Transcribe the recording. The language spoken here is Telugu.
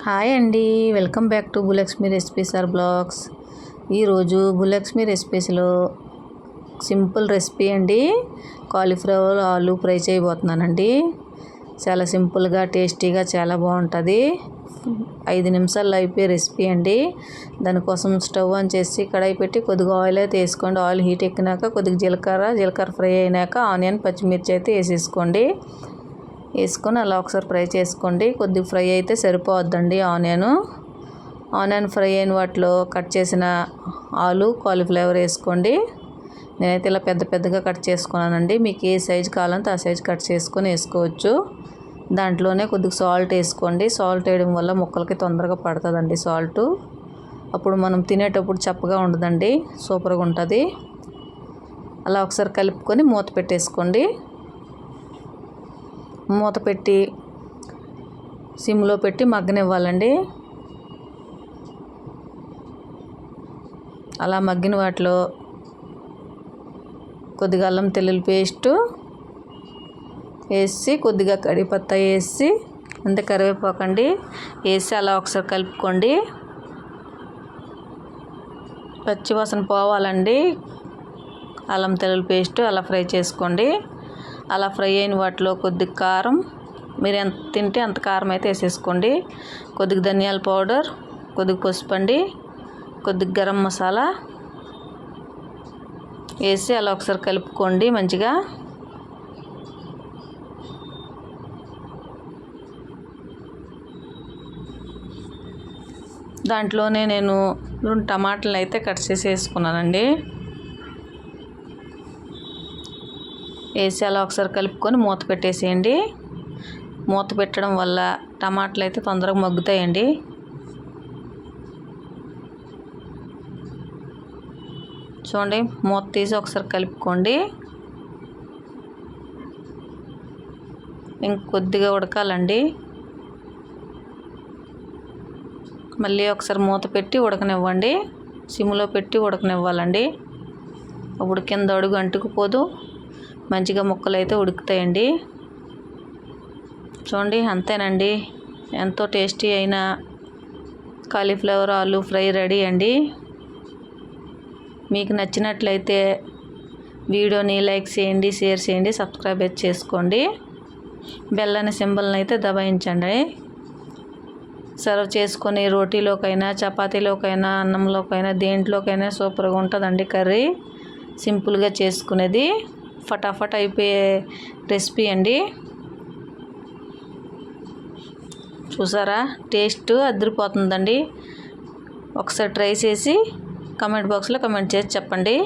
హాయ్ అండి. Welcome back to Bhulakshmi recipes or blogs. ఈరోజు గులక్ష్మి రెసిపీస్లో సింపుల్ రెసిపీ అండి. కాలీఫ్లవర్ ఆలు ఫ్రై చేయబోతున్నానండి. చాలా సింపుల్గా టేస్టీగా చాలా బాగుంటుంది. ఐదు నిమిషాల్లో అయిపోయే రెసిపీ అండి. దానికోసం స్టవ్ ఆన్ చేసి కడాయి పెట్టి కొద్దిగా ఆయిల్ అయితే వేసుకోండి. ఆయిల్ హీట్ ఎక్కినాక కొద్దిగా జీలకర్ర జీలకర్ర ఫ్రై అయినాక ఆనియన్ పచ్చిమిర్చి అయితే వేసేసుకోండి. వేసుకొని అలా ఒకసారి ఫ్రై చేసుకోండి. కొద్దిగా ఫ్రై అయితే సరిపోద్దండి ఆనియన్. ఆనియన్ ఫ్రై అయిన వాటిలో కట్ చేసిన ఆలు కాలీఫ్లవర్ వేసుకోండి. నేనైతే ఇలా పెద్ద పెద్దగా కట్ చేసుకున్నానండి. మీకు ఏ సైజు కావాలంటే ఆ సైజు కట్ చేసుకొని వేసుకోవచ్చు. దాంట్లోనే కొద్దిగా సాల్ట్ వేసుకోండి. సాల్ట్ వేయడం వల్ల ముక్కలకి తొందరగా పడుతుందండి సాల్ట్. అప్పుడు మనం తినేటప్పుడు చప్పగా ఉండదండి. సూపర్గా ఉంటుంది. అలా ఒకసారి కలుపుకొని మూత పెట్టేసుకోండి. మూత పెట్టి సిమ్లో పెట్టి మగ్గనివ్వాలండి. అలా మగ్గిన వాటిలో కొద్దిగా అల్లం తెల్లుల్లి పేస్టు వేసి కొద్దిగా కడిపత్త వేసి అంతే కరివేపాకండి. వేసి అలా ఒకసారి కలుపుకోండి. పచ్చివాసన పోవాలండి. అల్లం తెల్లుల్లి పేస్ట్ అలా ఫ్రై చేసుకోండి. అలా ఫ్రై అయిన వాటిలో కొద్ది కారం మీరు ఎంత తింటే అంత కారం అయితే వేసేసుకోండి. కొద్దిగా ధనియాల పౌడర్ కొద్దిగా పసుపు అండి కొద్దిగా గరం మసాలా వేసి అలా ఒకసారి కలుపుకోండి మంచిగా. దాంట్లోనే నేను రెండు టమాటాలు అయితే కట్ చేసి వేసుకున్నానండి. వేసి అలా ఒకసారి కలుపుకొని మూత పెట్టేసేయండి. మూత పెట్టడం వల్ల టమాటాలు అయితే తొందరగా మగ్గుతాయండి. చూడండి మూత తీసి ఒకసారి కలుపుకోండి. ఇంకొద్దిగా ఉడకాలండి. మళ్ళీ ఒకసారి మూత పెట్టి ఉడకనివ్వండి. సిమ్లో పెట్టి ఉడకనివ్వాలండి. అప్పుడు కింద అడుగు అంటుకుపోదు. మంచిగా ముక్కలు అయితే ఉడుకుతాయండి. చూడండి అంతేనండి. ఎంతో టేస్టీ అయిన కాలీఫ్లవర్ ఆలు ఫ్రై రెడీ అండి. మీకు నచ్చినట్లయితే వీడియోని లైక్ చేయండి షేర్ చేయండి సబ్స్క్రైబ్ చేసుకోండి. బెల్ అనే సింబల్ని అయితే దబాయించండి. సర్వ్ చేసుకొని రోటీలోకైనా చపాతీలోకైనా అన్నంలోకైనా దేంట్లోకైనా సూపర్గా ఉంటుందండి కర్రీ. సింపుల్గా చేసుకునేది. ఫటాఫట్ అయిపోయే రెసిపీ అండి. చూసారా? టేస్ట్ అదిరిపోతుందండి. ఒకసారి ట్రై చేసి కమెంట్ బాక్స్లో కమెంట్ చేసి చెప్పండి.